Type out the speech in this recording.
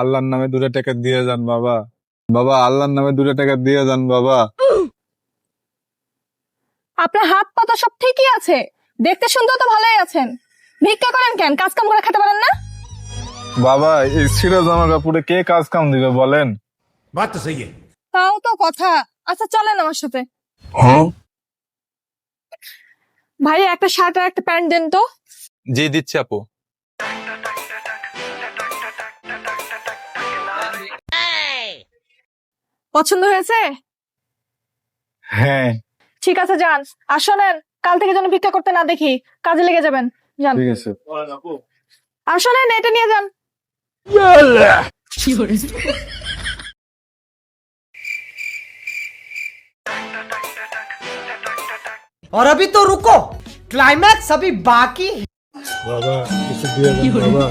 আল্লাহর নামে দুটো টাকা দিয়ে যান বাবা। বাবা আল্লাহর নামে দুটো টাকা দিয়ে যান বাবা। আপনার হাত পা তো সব ঠিকই আছে। দেখতে সুন্দর তো ভালোই আছেন। ভিক্ষা করেন কেন? কাজ কাম করে খেতে পারেন না? বাবা এই ছিঁড়া জামা কাপড়ে কে কাজ কাম দিবে বলেন? বাত তো সহি তাও তো কথা। আচ্ছা চলেন আমার সাথে। হ্যাঁ? ভাই একটা শার্ট আর একটা প্যান্ট দেন তো। জি দিচ্ছি আপু। পছন্দ হয়েছে হ্যাঁ ঠিক আছে যান আর শোনেন কাল থেকে যেন ভিক্ষা করতে না দেখি কাজে লেগে যাবেন যান ঠিক আছে আর শোনেন এটা নিয়ে যান और अभी तो रुको क्लाइमैक्स अभी बाकी है বাবা কিছু দিয়ে যান বাবা